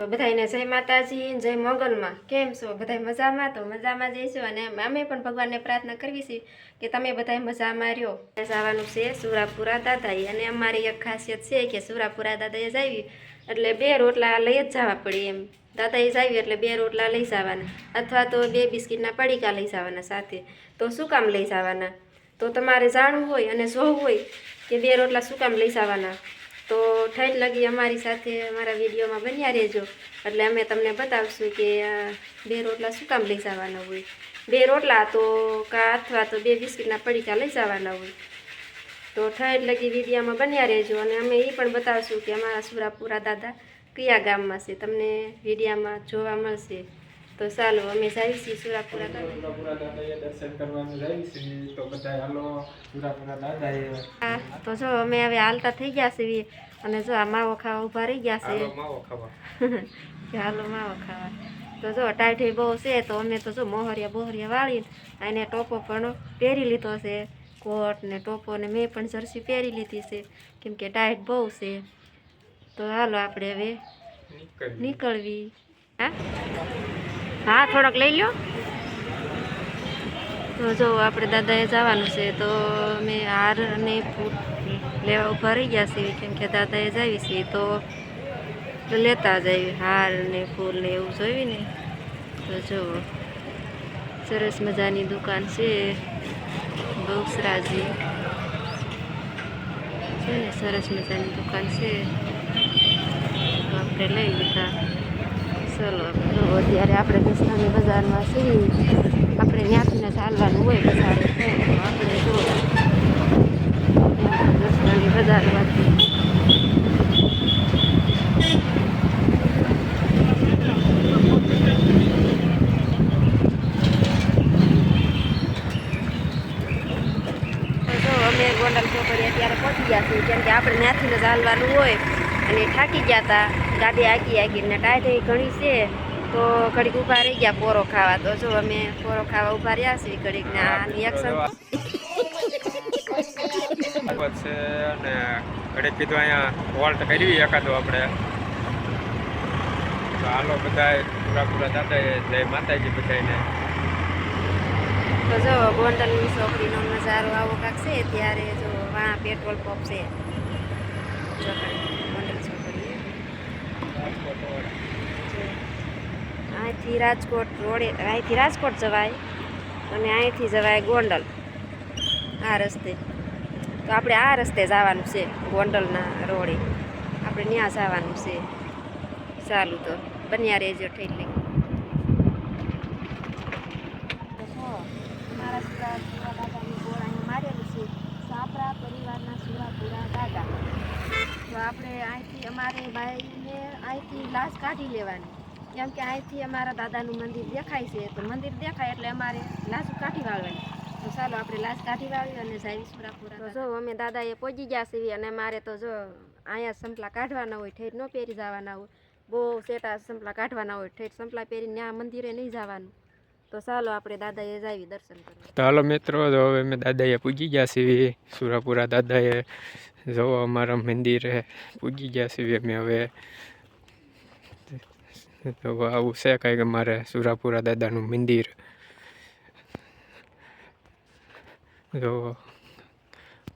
બધાને જય માતાજી જય મોગલમાં. કેમ છો? બધા મજામાં? તો મજામાં જઈશું અને અમે પણ ભગવાનને પ્રાર્થના કરવી છે કે તમે બધા મજામાં રહ્યો. જવાનું છે સુરાપુરા દાદાએ અને અમારી એક ખાસિયત છે કે સુરાપુરા દાદાએ જાવી એટલે બે રોટલા લઈ જ જવા પડે એમ. દાદાએ જાવી એટલે બે રોટલા લઈ જવાના. અથવા તો બે બિસ્કિટના પડીકા લઈ જવાના સાથે. તો શું કામ લઈ જવાના? તો તમારે જાણવું હોય અને જોવું હોય કે બે રોટલા શું કામ લઈ જવાના? તો ઠેઠ લગી અમારી સાથે અમારા વિડીયોમાં બન્યા રહેજો. એટલે અમે તમને બતાવશું કે બે રોટલા શું કામ લઈ જવાના હોય. બે રોટલા તો કા અથવા તો બે બિસ્કિટના પડીકા લઈ જવાના હોય. તો ઠેઠ લગી વિડીયામાં બન્યા રહેજો અને અમે એ પણ બતાવશું કે અમારા સુરાપુરા દાદા કયા ગામમાં છે. તમને વિડીયામાં જોવા મળશે. તો ચાલો અમે છીએ સુરાપુરા દાદા દર્શન કરવાનું છે તો બધા હાલો સુરાપુરા દાદાએ હા તો જો અમે હવે હાલતા થઈ ગયા છીએ અને જો આ માવો ખાવા ઊભા રહી ગયા છે માવો ખાવા હાલો માવો ખાવા તો જો ટાઈઠી બહુ છે તો અમે તો જો મોહરિયા બોહરિયા વાળીને એને ટોપો પણ પહેરી લીધો છે કોટ ને ટોપો ને મેં પણ જર્સી પહેરી લીધી છે કેમ કે ટાઈટ બહુ છે તો હાલો આપણે હવે નીકળવી હા હા, થોડોક લઈ લ્યો. તો જો આપણે દાદાએ જવાનું છે, તો અમે હાર અને ફૂટ લેવા ઊભા રહી ગયા છીએ, કેમ કે દાદાએ જાવી છીએ, તો લેતા જ આવી. હાર ને ફૂલ ને એવું જોઈ ને. તો જો, સરસ મજાની દુકાન છે, બહુસરાજી. છે ને, સરસ મજાની દુકાન છે. આપણે લઈ લીધા. ચલો, જો અત્યારે આપણે કૃષ્ણની બજારમાં છીએ. આપણે ત્યાંથી ચાલવાનું હોય બજાર. આપણે જો કૃષ્ણની બજારમાંથી. અત્યારે પહોંચી ગયા છીએ, કેમ કે આપણે ત્યાંથી ચાલવાનું હોય અને થાકી ગયા હતા. ગાડી આગી આગી ને થઈ ઘણી છે તો ઘડીક ઊભા રહી ગયા પોરો ખાવા. તો જો અમે પોરો ખાવા ઊભા રહ્યા છીએ ઘડીક ને આની એક્શન છે અને ઘડીક કીધું અહીંયા વોલ્ટ કરવી એકાદો આપણે. તો હાલો બધા પૂરા પૂરા દાદા જય માતાજી બધાને તો જો ગોંડલની ચોકડીનો નજારો આવો કાંક છે ત્યારે જો વાં પેટ્રોલ પંપ છે. અહીંથી રાજકોટ રોડે, અહીંથી રાજકોટ જવાય અને અહીંથી જવાય ગોંડલ, આ રસ્તે. તો આપણે આ રસ્તે જવાનું છે ગોંડલના રોડે. આપણે ત્યાં જવાનું છે. ચાલું તો બન્યા રહેજો ઠીક લઈ અમારા સુરાપુરા દાદાની બોર્ડ અહીં મારેલું છે સાપરા પરિવારના સુરાપુરા દાદા તો આપણે અહીંથી અમારે ભાઈને લાશ કાઢી લેવાની. કેમ કે અહીંથી અમારા દાદાનું મંદિર દેખાય છે તો મંદિર દેખાય એટલે અમારે લાશ કાઢી વાળવાની. તો ચાલો આપણે લાશ કાઢી વાળી અને જાય સુરાપુરા જો અમે દાદાએ પહોંચી ગયા છીએ અને મારે તો જો અહીંયા સંપલા કાઢવાના હોય ઠેર ન પહેરી જવાના હોય. બહુ સેટા સંપલા કાઢવાના હોય ઠેર સંપલા પહેરીને આ મંદિરે નહીં જવાનું. તો ચાલો આપણે દાદાએ જાવી દર્શન કરવા. તો હાલો મિત્રો તો હવે અમે દાદાએ પૂજી ગયા છીએ સુરાપુરા દાદાએ જો અમારા મંદિરે પૂજી ગયા છીએ અમે હવે તો આવું છે કંઈક અમારે સુરાપુરા દાદાનું મંદિર. તો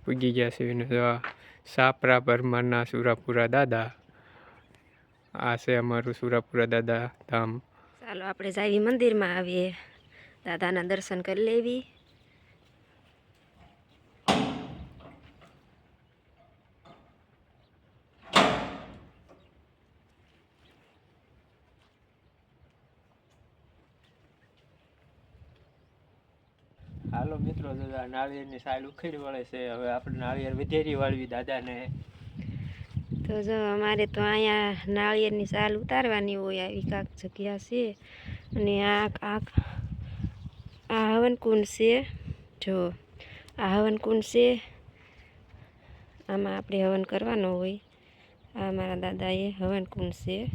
પૂજી ગયા છે આ સાપરા પરમારના સુરાપુરા દાદા. આ છે અમારું સુરાપુરા દાદા ધામ. ચાલો, આપણે જાવી મંદિરમાં આવીએ. દાદાના દર્શન કરી લેવી. હાલો મિત્રો દાદા નાળિયેરની સાઈડ ઉખેડી વળે છે, હવે આપણે નાળિયેર વધેરી વાળવી દાદાને. તો જો અમારે તો અહીંયા નાળિયેરની સાલ ઉતારવાની હોય આવી કાંક જગ્યા છે. અને આ આ આ હવનકુંડ છે. જો, આ હવનકુંડ છે. આમાં આપણે હવન કરવાનો હોય. આ મારા દાદાએ હવનકુંડ છે.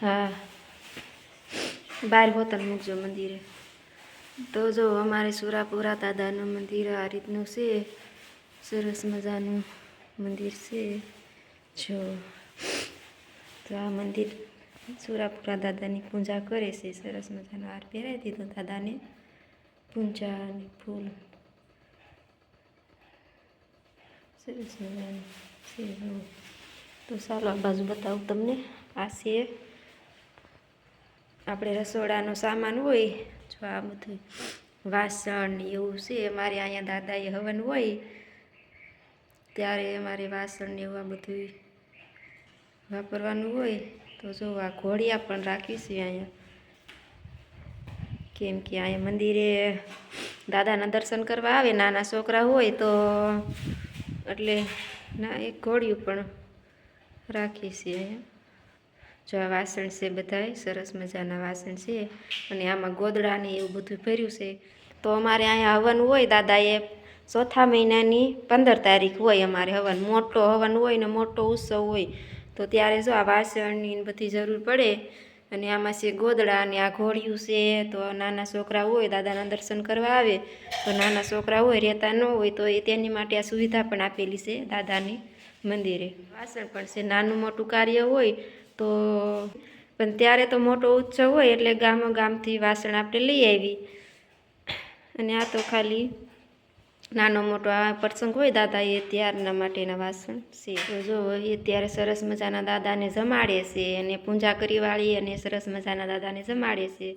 હા. બાર બોતલ મૂકજો મંદિરે. તો જો અમારે સુરાપુરા દાદાનું મંદિર આ રીતનું છે. સરસ મજાનું મંદિર છે. જો, તો આ મંદિર સુરાપુરા દાદાની પૂજા કરે છે. સરસ મજાનો હાર પહેરાવી દીધો દાદાને. પૂંજા અને ફૂલ. સરસ મજાનું. તો ચાલો આ બાજુ બતાવું તમને. આ છે આપણે રસોડાનો સામાન હોય, જો આ બધું વાસણ એવું છે અમારે અહીંયા દાદાએ હવન હોય, ત્યારે અમારે વાસણ એવું આ બધું વાપરવાનું હોય. તો જો આ ઘોડિયા પણ રાખીશું અહીંયા. કેમ કે અહીંયા મંદિરે દાદાના દર્શન કરવા આવે, નાના છોકરા હોય તો એટલે ના, એક ઘોડિયું પણ રાખી છે જો આ વાસણ છે બધાય, સરસ મજાના વાસણ છે. અને આમાં ગોદડાને એવું બધું ભર્યું છે. તો અમારે અહીંયા હવન હોય દાદાએ, ચોથા મહિનાની પંદર તારીખ હોય અમારે હવન. મોટો હવન હોય ને મોટો ઉત્સવ હોય. તો ત્યારે જો આ વાસણની બધી જરૂર પડે અને આમાં છે ગોદડા અને આ ઘોડિયું છે, તો નાના છોકરા હોય, દાદાના દર્શન કરવા આવે, તો નાના છોકરા હોય, રહેતા ન હોય, તો એ તેની માટે આ સુવિધા પણ આપેલી છે દાદાની મંદિરે. વાસણ પણ છે નાનું મોટું કાર્ય હોય, તો પણ ત્યારે તો મોટો ઉત્સવ હોય, એટલે ગામો ગામથી વાસણ આપણે લઈ આવી. અને આ તો ખાલી નાનો મોટો આ પ્રસંગ હોય દાદા એ ત્યારના માટેના વાસણ છે. તો જો એ ત્યારે સરસ મજાના દાદાને જમાડે છે અને પૂજા કરી વાળી અને સરસ મજાના દાદાને જમાડે છે.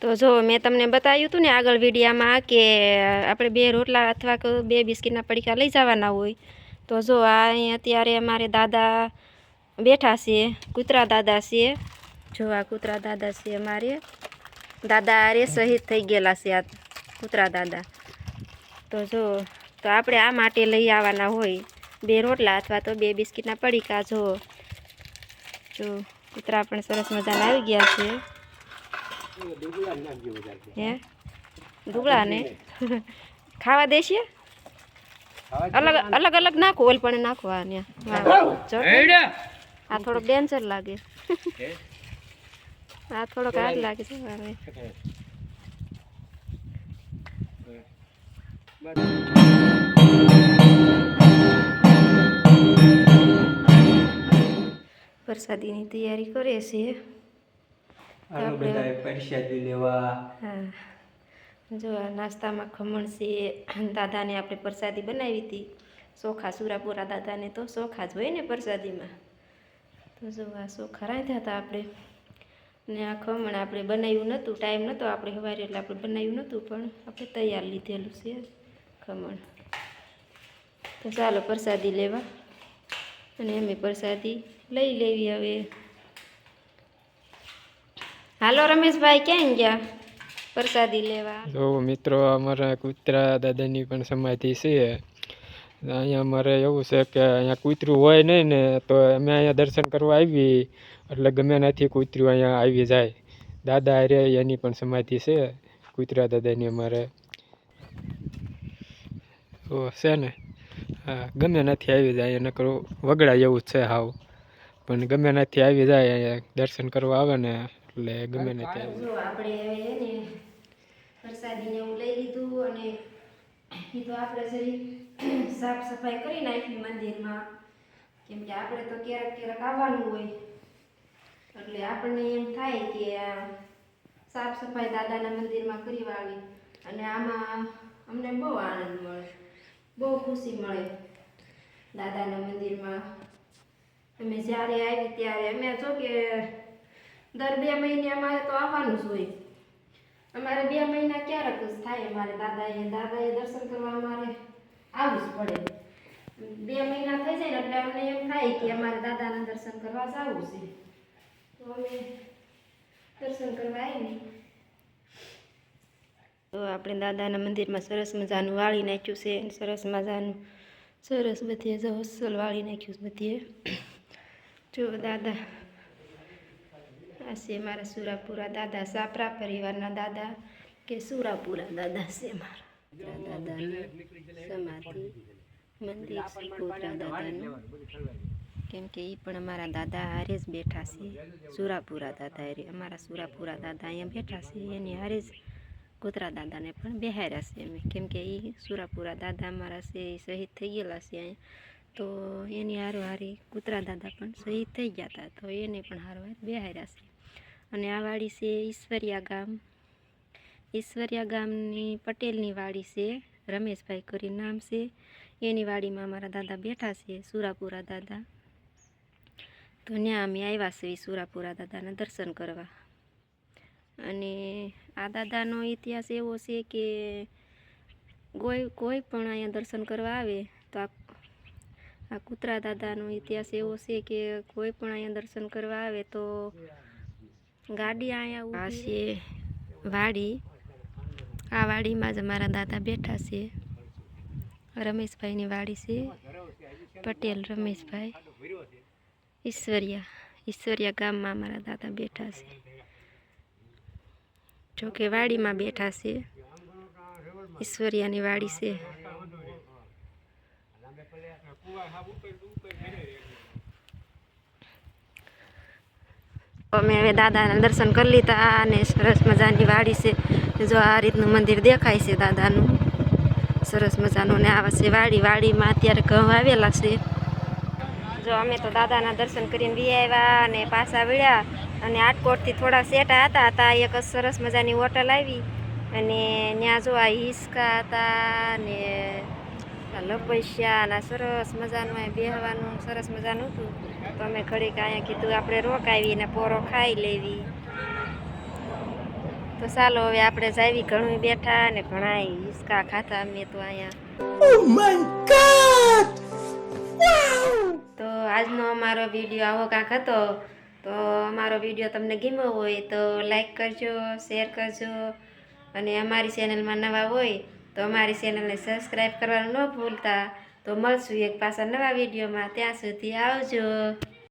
તો જો મેં તમને બતાવ્યું હતું ને આગળ વિડીયામાં કે આપણે બે રોટલા અથવા બે બિસ્કીટના પડીકા લઈ જવાના હોય, તો જો આ અત્યારે અમારે દાદા બેઠા છે, કૂતરા દાદા છે. જો આ કૂતરા દાદા છે અમારે. દાદા અરે શહીદ થઈ ગયેલા છે આ કૂતરા દાદા. તો જો તો આપણે આ માટે લઈ આવવાના હોય. બે રોટલા અથવા તો બે બિસ્કીટના પડીકા જો. જો કૂતરા પણ સરસ મજાના આવી ગયા છે. હે? ડુગળા ને? ખાવા દેશે? અલગ અલગ અલગ નાખો ઓલ પણ નાખો આ આ થોડોક ડેન્જર લાગે. આ થોડોક હાથ લાગે છે પ્રસાદીની તૈયારી કરીએ છીએ. જો નાસ્તામાં ખમણ છે દાદાને આપણે પ્રસાદી બનાવી હતી. ચોખા સુરાપુરા દાદાને તો ચોખા જ હોય ને પ્રસાદીમાં. તો જો આ ચોખા રાંધ્યા હતા આપણે. ને આ ખમણ આપણે બનાવ્યું નહોતું ટાઈમ નહોતો આપણે સવારે એટલે આપણે બનાવ્યું નહોતું પણ આપણે તૈયાર લીધેલું છે. ખમણ તો ચાલો પ્રસાદી લેવા. અને અમે પ્રસાદી લઈ લેવી હવે. હાલો રમેશભાઈ, ક્યાં ગયા? પ્રસાદી લેવા. જો મિત્રો, અમારા કૂતરા દાદાની પણ સમાધિ છે. અહીંયા અમારે એવું છે કે અહીંયા કૂતરું હોય નહીં ને, તો અમે અહીંયા દર્શન કરવા આવી એટલે ગમે નથી કૂતરું અહીંયા આવી જાય. દાદા અરે એની પણ સમાધિ છે, કૂતરા દાદાની અમારે. છે ને ગમે નથી આવી જાય એને કરો વગડા એવું જ છે હાવ. પણ ગમે નથી આવી જાય દર્શન કરવા આવે ને એટલે ગમે નથી આવી આપણે હવે પ્રસાદીને એવું લઈ લીધું અને એ તો આપણે જરી સાફ સફાઈ કરી નાખી મંદિરમાં. કેમ કે આપણે તો ક્યારેક ક્યારેક આવવાનું હોય. એટલે આપણને એમ થાય કે સાફ સફાઈ દાદાના મંદિરમાં કરી વાળી અને આમાં અમને બહુ આનંદ મળે. બહુ ખુશી મળે દાદાના મંદિરમાં. અમે જ્યારે આવી ત્યારે અમે જો કે દર બે મહિને અમારે તો આવવાનું જ હોય. અમારે બે મહિના ક્યારેક જ થાય? અમારે દાદાએ દાદાએ દર્શન કરવા અમારે આવવું જ પડે. બે મહિના થઈ જાય ને એટલે અમને એમ થાય કે અમારે દાદાના દર્શન કરવા જવું છે. તો અમે દર્શન કરવા આવી તો આપણે દાદાના મંદિરમાં સરસ મજાનું વાળી નાખ્યું છે સરસ મજાનું સરસ બધીએ જો અસલ વાળી નાખ્યું છે બધીએ. જો દાદા, આ છે મારા સુરાપુરા દાદા, સાપરા પરિવારના દાદા કે સુરાપુરા દાદા છે મારા દાદાની સમાધિ મંદિર છે દાદાનું. કેમ એ પણ અમારા દાદા હારે જ બેઠા છે, સુરાપુરા દાદા અમારા સુરાપુરા દાદા અહીંયા બેઠા છે, એની હારે જ કૂતરા દાદાને પણ બેહાર્યા છે અમે. કેમ કે એ સુરાપુરા દાદા અમારા છે એ શહીદ થઈ ગયેલા છે અહીંયા તો એની હારોહારી કૂતરા દાદા પણ શહીદ થઈ ગયા હતા તો એને પણ હારોહાર બેહાર્યા છે. અને આ વાડી છે ઈશ્વરિયા ગામ. ઈશ્વરિયા ગામની પટેલની વાડી છે, રમેશભાઈ કરી નામ છે. એની વાડીમાં અમારા દાદા બેઠા છે, સુરાપુરા દાદા. તો ત્યાં અમે આવ્યા છીએ સુરાપુરા દાદાના દર્શન કરવા. અને આ દાદાનો ઇતિહાસ એવો છે કે કોઈ કોઈ પણ અહીંયા દર્શન કરવા આવે તો આ આ કૂતરા દાદાનો ઇતિહાસ એવો છે કે કોઈ પણ અહીંયા દર્શન કરવા આવે તો ગાડી અહીંયા આ છે વાડી. આ વાડીમાં જ અમારા દાદા બેઠા છે. રમેશભાઈની વાડી છે. પટેલ રમેશભાઈ. ઈશ્વરિયા ઈશ્વરિયા ગામમાં અમારા દાદા બેઠા છે. જોકે વાડીમાં બેઠા છે. ઈશ્વરિયાની વાડી છે. અમે હવે દાદાના દર્શન કરી લીધા અને સરસ મજાની વાડી છે. જો આ રીતનું મંદિર દેખાય છે દાદાનું. સરસ મજાનું ને આ છે વાડી. વાડીમાં અત્યારે ઘઉં આવેલા છે. જો અમે તો દાદાના દર્શન કરીને વી આવ્યા અને પાછા વળ્યા. અને આટકોટથી થોડા સેટા હતા હતા એક સરસ મજાની હોટલ આવી. અને ત્યાં જો આ હિસકા હતા ને લપસ્યા ને સરસ મજાનું અહીં બેહવાનું, સરસ મજાનું હતું. તો અમે ઘડીક અહીંયા કીધું, આપણે રોકાવી ને પોરો ખાઈ લેવી. તો ચાલો હવે આપણે જાવી ઘણું બેઠા ને ઘણા હિસકા ખાતા અમે તો અહીંયા. તો આજનો અમારો વીડિયો આવો કાંક હતો, તો અમારો વીડિયો તમને ગમ્યો હોય તો લાઈક કરજો શેર કરજો. અને અમારી ચેનલમાં નવા હોય તો અમારી ચેનલને સબસ્ક્રાઈબ કરવાનું ન ભૂલતા. તો મળશું એક પાછા નવા વિડીયોમાં ત્યાં સુધી આવજો.